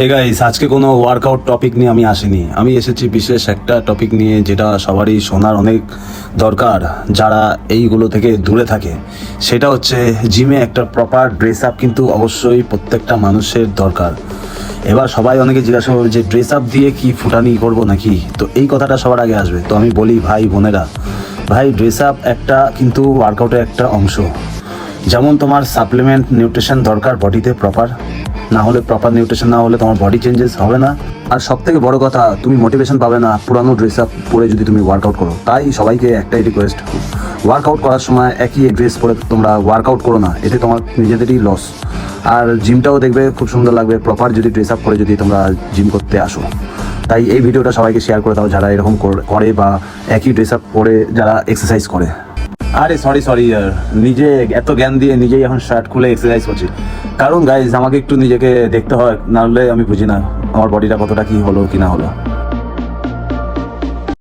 Hey guys আজকে কোনো workout topic নিয়ে আমি আসিনি। আমি এসেছি বিশেষ একটা টপিক নিয়ে যেটা সবারই শোনার অনেক দরকার, যারা এইগুলো থেকে দূরে থাকে। সেটা হচ্ছে জিমে একটা প্রপার ড্রেস আপ কিন্তু অবশ্যই প্রত্যেকটা মানুষের দরকার। এবার সবাই অনেকে জিজ্ঞাসা করবে যে ড্রেস আপ দিয়ে কি ফুটানি করব নাকি? তো এই কথাটা সবার আগে আসবে। তো আমি বলি, ভাই, বোনেরা, ভাই ড্রেস আপ একটা কিন্তু ওয়ার্কআউটের একটা অংশ। যেমন তোমার সাপ্লিমেন্ট নিউট্রিশন দরকার বডিতে প্রপার না হলে প্রপার নিউট্রিশন না হলে তোমার বডি চেঞ্জেস হবে না। আর সব থেকে বড় কথা, তুমি মোটিভেশন পাবে না, পুরানো ড্রেস আপ পরে যদি তুমি ওয়ার্কআউট করো। তাই সবাইকে একটাই রিকোয়েস্ট ওয়ার্কআউট করার সময় একই ড্রেস পরে তোমরা ওয়ার্কআউট করো না, এতে তোমার নিজেদেরই লস আর জিমটাও দেখবে, খুব সুন্দর লাগবে প্রপার যদি ড্রেস আপ করে যদি তোমরা জিম করতে আসো। তাই এই ভিডিওটা সবাইকে শেয়ার করে দাও, যারা এরকম করে বা একই ড্রেস আপ পরে যারা এক্সারসাইজ করে। আরে সরি সরি নিজে এত জ্ঞান দিয়ে নিজেই এখন শার্ট খুলে এক্সারসাইজ করছি। কারণ গাইজ আমাকে একটু নিজেকে দেখতে হয় নাহলে আমি বুঝি না আমার বডিটা কতটা কি হলো, কি না হলো।